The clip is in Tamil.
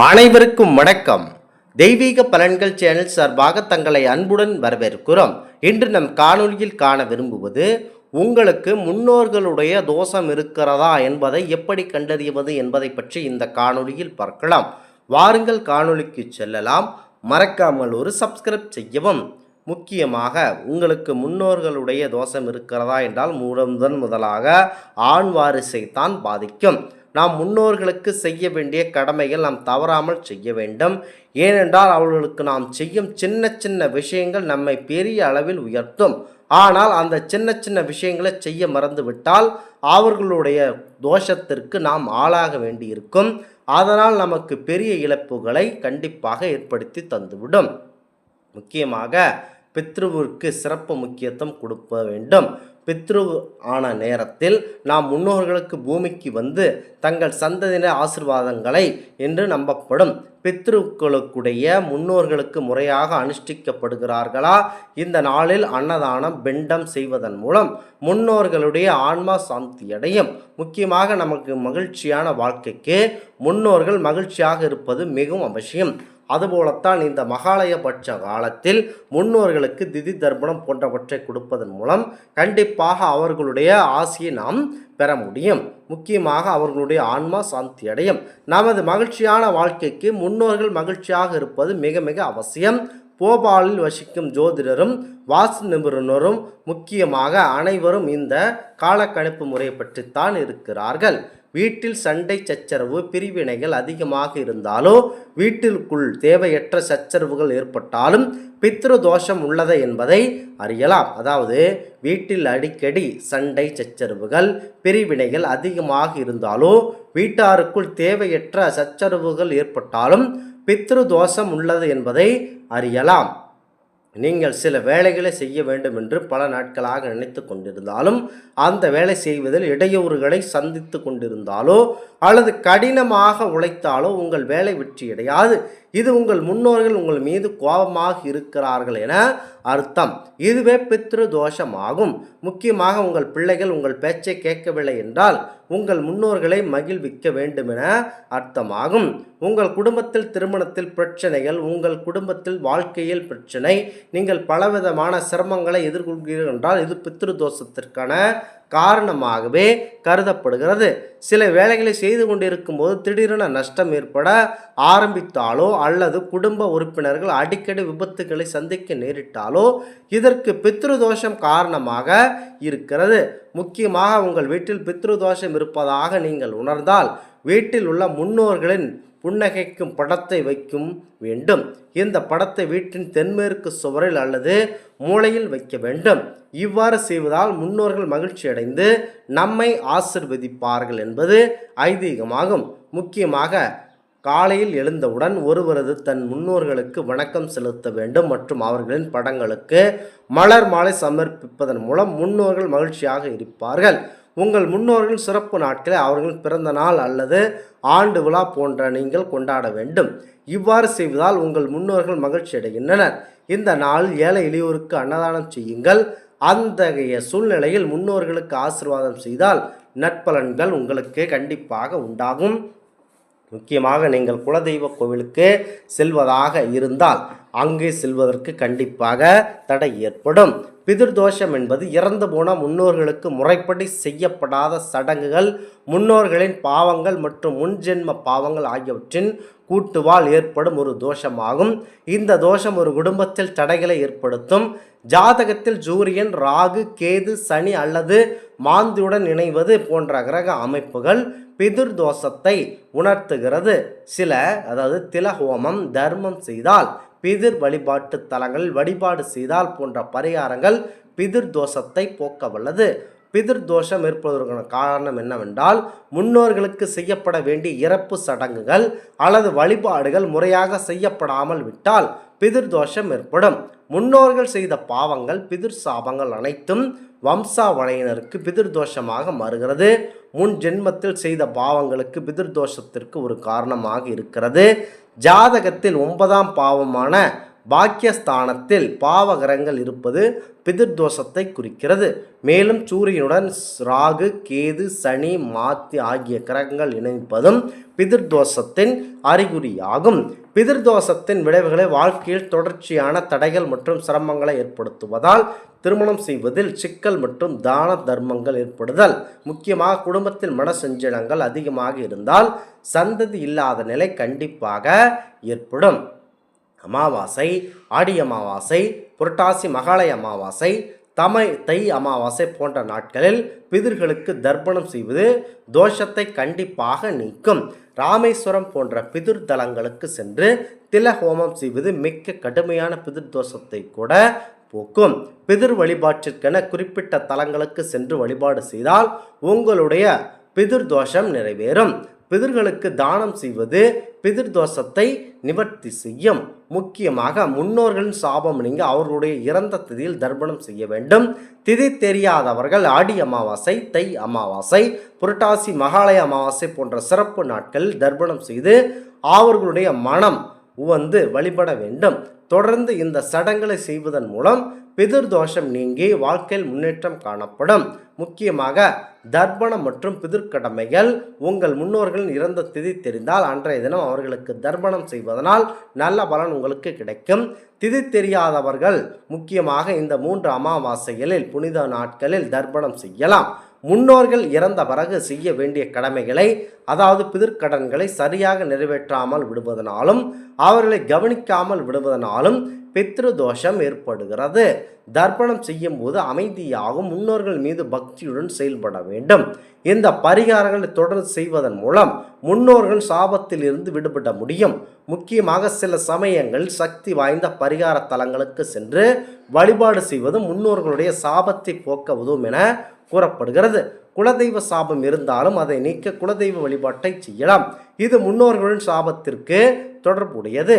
அனைவருக்கும் வணக்கம். தெய்வீக பலன்கள் சேனல் சார்பாக தங்களை அன்புடன் வரவேற்கிறோம். இன்று நம் காணொலியில் காண விரும்புவது உங்களுக்கு முன்னோர்களுடைய தோஷம் இருக்கிறதா என்பதை எப்படி கண்டறிவது என்பதை பற்றி இந்த காணொலியில் பார்க்கலாம். வாருங்கள் காணொலிக்கு செல்லலாம். மறக்காமல் ஒரு சப்ஸ்கிரைப் செய்யவும். முக்கியமாக உங்களுக்கு முன்னோர்களுடைய தோஷம் இருக்கிறதா என்றால் முதன் முதலாக ஆண் வாரிசை தான் பாதிக்கும். நாம் முன்னோர்களுக்கு செய்ய வேண்டிய கடமைகள் நாம் தவறாமல் செய்ய வேண்டும். ஏனென்றால் அவர்களுக்கு நாம் செய்யும் சின்ன சின்ன விஷயங்கள் நம்மை பெரிய அளவில் உயர்த்தும். ஆனால் அந்த சின்ன சின்ன விஷயங்களை செய்ய மறந்துவிட்டால் அவர்களுடைய தோஷத்திற்கு நாம் ஆளாக வேண்டியிருக்கும். அதனால் நமக்கு பெரிய இழப்புகளை கண்டிப்பாக ஏற்படுத்தி தந்துவிடும். முக்கியமாக பித்ருவிற்கு சிறப்பு முக்கியத்துவம் கொடுக்க வேண்டும். பித்ரு ஆன நேரத்தில் நாம் முன்னோர்களுக்கு பூமிக்கு வந்து தங்கள் சந்ததியினர் ஆசிர்வாதங்களை என்று நம்பப்படும் பித்ருக்களுக்குடைய முன்னோர்களுக்கு முறையாக அனுஷ்டிக்கப்படுகிறார்களா? இந்த நாளில் அன்னதானம் பெண்டம் செய்வதன் மூலம் முன்னோர்களுடைய ஆன்மா சாந்தி அடையும் முக்கியமாக நமக்கு மகிழ்ச்சியான வாழ்க்கைக்கு முன்னோர்கள் மகிழ்ச்சியாக இருப்பது மிகவும் அவசியம். அதுபோலத்தான் இந்த மகாலயபட்ச காலத்தில் முன்னோர்களுக்கு திதி தர்ப்பணம் போன்றவற்றை கொடுப்பதன் மூலம் கண்டிப்பாக அவர்களுடைய ஆசையை நாம் பெற முடியும். முக்கியமாக அவர்களுடைய ஆன்மா சாந்தி அடையும். நமது மகிழ்ச்சியான வாழ்க்கைக்கு முன்னோர்கள் மகிழ்ச்சியாக இருப்பது மிக மிக அவசியம். போபாலில் வசிக்கும் ஜோதிடரும் வாஸ்து நிபுணரும் முக்கியமாக அனைவரும் இந்த காலக்கணிப்பு முறை பற்றித்தான் இருக்கிறார்கள். வீட்டில் சண்டை சச்சரவு பிரிவினைகள் அதிகமாக இருந்தாலோ வீட்டிற்குள் தேவையற்ற சச்சரவுகள் ஏற்பட்டாலும் பித்ரு தோஷம் உள்ளது என்பதை அறியலாம். அதாவது வீட்டில் அடிக்கடி சண்டை சச்சரவுகள் பிரிவினைகள் அதிகமாக இருந்தாலோ வீட்டாருக்குள் தேவையற்ற சச்சரவுகள் ஏற்பட்டாலும் பித்ரு தோஷம் உள்ளது என்பதை அறியலாம். நீங்கள் சில வேலைகளை செய்ய வேண்டும் என்று பல நாட்களாக நினைத்து கொண்டிருந்தாலும் அந்த வேலை செய்வதில் இடையூறுகளை சந்தித்து கொண்டிருந்தாலோ அல்லது கடினமாக உழைத்தாலோ உங்கள் வேலை வெற்றியடையாது இது உங்கள் முன்னோர்கள் உங்கள் மீது கோபமாக இருக்கிறார்கள் என அர்த்தம். இதுவே பித்ரு தோஷமாகும். முக்கியமாக உங்கள் பிள்ளைகள் உங்கள் பேச்சை கேட்கவில்லை என்றால் உங்கள் முன்னோர்களை மகிழ்விக்க வேண்டுமென அர்த்தமாகும். உங்கள் குடும்பத்தில் திருமணத்தில் பிரச்சனைகள் உங்கள் குடும்பத்தில் வாழ்க்கையில் பிரச்சனை நீங்கள் பலவிதமான சிரமங்களை எதிர்கொள்கிறீர்கள் என்றால் இது பித்ரு தோஷத்திற்கான காரணமாகவே கருதப்படுகிறது. சில வேலைகளை செய்து கொண்டிருக்கும் போது திடீரென நஷ்டம் ஏற்பட ஆரம்பித்தாலோ அல்லது குடும்ப உறுப்பினர்கள் அடிக்கடி விபத்துக்களை சந்திக்க நேரிட்டாலோ இதற்கு பித்ருதோஷம் காரணமாக இருக்கிறது. முக்கியமாக உங்கள் வீட்டில் பித்ருதோஷம் இருப்பதாக நீங்கள் உணர்ந்தால் வீட்டில் உள்ள முன்னோர்களின் புன்னகைக்கும் படத்தை வைக்கும் வேண்டும். இந்த படத்தை வீட்டின் தென்மேற்கு சுவரில் அல்லது மூளையில் வைக்க வேண்டும். இவ்வாறு செய்வதால் முன்னோர்கள் மகிழ்ச்சி அடைந்து நம்மை ஆசிர்வதிப்பார்கள் என்பது ஐதீகமாகும். முக்கியமாக காலையில் எழுந்தவுடன் ஒருவரது தன் முன்னோர்களுக்கு வணக்கம் செலுத்த வேண்டும் மற்றும் அவர்களின் படங்களுக்கு மலர் மாலை சமர்ப்பிப்பதன் மூலம் முன்னோர்கள் மகிழ்ச்சியாக இருப்பார்கள். உங்கள் முன்னோர்கள் சிறப்பு நாட்களை அவர்களின் பிறந்த நாள் அல்லது ஆண்டு விழா போன்ற நீங்கள் கொண்டாட வேண்டும். இவ்வாறு செய்வதால் உங்கள் முன்னோர்கள் மகிழ்ச்சி அடைகின்றனர். இந்த நாள் ஏழை எளியோருக்கு அன்னதானம் செய்யுங்கள். அத்தகைய சூழ்நிலையில் முன்னோர்களுக்கு ஆசீர்வாதம் செய்தால் நற்பலன்கள் உங்களுக்கு கண்டிப்பாக உண்டாகும். முக்கியமாக நீங்கள் குலதெய்வ கோவிலுக்கு செல்வதாக இருந்தால் அங்கே செல்வதற்கு கண்டிப்பாக தடை ஏற்படும். பிதிர்தோஷம் என்பது இறந்து போன முன்னோர்களுக்கு முறைப்படி செய்யப்படாத சடங்குகள் முன்னோர்களின் பாவங்கள் மற்றும் முன்ஜென்ம பாவங்கள் ஆகியவற்றின் கூட்டுவால் ஏற்படும் ஒரு தோஷமாகும். இந்த தோஷம் ஒரு குடும்பத்தில் தடைகளை ஏற்படுத்தும். ஜாதகத்தில் சூரியன் ராகு கேது சனி அல்லது மாந்தியுடன் இணைவது போன்ற கிரக அமைப்புகள் பிதிர் தோஷத்தை உணர்த்துகிறது. சில அதாவது திலஹோமம் தர்மம் செய்தால் பிதிர் வழிபாட்டு தலங்களில் வழிபாடு செய்தால் போன்ற பரிகாரங்கள் பிதிர் தோஷத்தை போக்க வல்லது. பிதிர் தோஷம் ஏற்படுவதற்கான காரணம் என்னவென்றால் முன்னோர்களுக்கு செய்யப்பட வேண்டிய இறப்பு சடங்குகள் அல்லது வழிபாடுகள் முறையாக செய்யப்படாமல் விட்டால் பிதிர் தோஷம் ஏற்படும். முன்னோர்கள் செய்த பாவங்கள் பிதிர் சாபங்கள் அனைத்தும் வம்சாவளையினருக்கு பிதிர் தோஷமாக மாறுகிறது. முன் ஜென்மத்தில் செய்த பாவங்களுக்கு பிதிர் தோஷத்திற்கு ஒரு காரணமாக இருக்கிறது. ஜாதகத்தில் ஒன்பதாம் பாவமான பாக்கியஸ்தானத்தில் பாவகரங்கள் இருப்பது பிதிர்தோஷத்தை குறிக்கிறது. மேலும் சூரியனுடன் ராகு கேது சனி மாத்தி ஆகிய கிரகங்கள் இணைப்பதும் பிதிர்தோஷத்தின் அறிகுறியாகும். பிதிர்தோஷத்தின் விளைவுகளை வாழ்க்கையில் தொடர்ச்சியான தடைகள் மற்றும் சிரமங்களை ஏற்படுத்துவதால் திருமணம் செய்வதில் சிக்கல் மற்றும் தான தர்மங்கள் ஏற்படுதல். முக்கியமாக குடும்பத்தில் மனசஞ்சலங்கள் அதிகமாக இருந்தால் சந்ததி இல்லாத நிலை கண்டிப்பாக ஏற்படும். அமாவாசை ஆடி அமாவாசை புரட்டாசி மகாலய அமாவாசை தமை தை அமாவாசை போன்ற நாட்களில் பிதிர்களுக்கு தர்ப்பணம் செய்வது தோஷத்தை கண்டிப்பாக நீக்கும். ராமேஸ்வரம் போன்ற பிதிர் தலங்களுக்கு சென்று தில ஹோமம் செய்வது மிக்க கடுமையான பிதிர் தோஷத்தை கூட போக்கும். பிதிர் வழிபாட்டிற்கென குறிப்பிட்ட தலங்களுக்கு சென்று வழிபாடு செய்தால் உங்களுடைய பிதிர் தோஷம் நிறைவேறும். பிதிர்களுக்கு தானம் செய்வது பிதிர் தோஷத்தை நிவர்த்தி செய்யும். முக்கியமாக முன்னோர்களின் சாபம் நீங்க அவர்களுடைய இறந்த திதியில் தர்ப்பணம் செய்ய வேண்டும். திதி தெரியாதவர்கள் ஆடி அமாவாசை தை அமாவாசை புரட்டாசி மகாலய அமாவாசை போன்ற சிறப்பு நாட்களில் தர்ப்பணம் செய்து அவர்களுடைய மனம் உவந்து வழிபட வேண்டும். தொடர்ந்து இந்த சடங்குகளை செய்வதன் மூலம் பிதிர் தோஷம் நீங்கி வாழ்க்கையில் முன்னேற்றம் காணப்படும். முக்கியமாக தர்ப்பணம் மற்றும் பிதிர்கடமைகள் உங்கள் முன்னோர்களின் இறந்த திதி தெரிந்தால் அன்றைய தினம் அவர்களுக்கு தர்ப்பணம் செய்வதனால் நல்ல பலன் உங்களுக்கு கிடைக்கும். திதி தெரியாதவர்கள் முக்கியமாக இந்த மூன்று அமாவாசைகளில் புனித நாட்களில் தர்ப்பணம் செய்யலாம். முன்னோர்கள் இறந்த பிறகு செய்ய வேண்டிய கடமைகளை அதாவது பிதிர்க்கடன்களை சரியாக நிறைவேற்றாமல் விடுவதனாலும் அவர்களை கவனிக்காமல் விடுவதனாலும் பித்ருதோஷம் ஏற்படுகிறது. தர்ப்பணம் செய்யும் போது அமைதியாகவும் முன்னோர்கள் மீது பக்தியுடன் செயல்பட வேண்டும். இந்த பரிகாரங்களை தொடர்ந்து செய்வதன் மூலம் முன்னோர்கள் சாபத்தில் இருந்து விடுபட முடியும். முக்கியமாக சில சமயங்கள் சக்தி வாய்ந்த பரிகார தலங்களுக்கு சென்று வழிபாடு செய்வது முன்னோர்களுடைய சாபத்தை போக்க உதவும் என கூறப்படுகிறது. குலதெய்வ சாபம் இருந்தாலும் அதை நீக்க குலதெய்வ வழிபாட்டை செய்யலாம். இது முன்னோர்களின் சாபத்திற்கு தொடர்புடையது.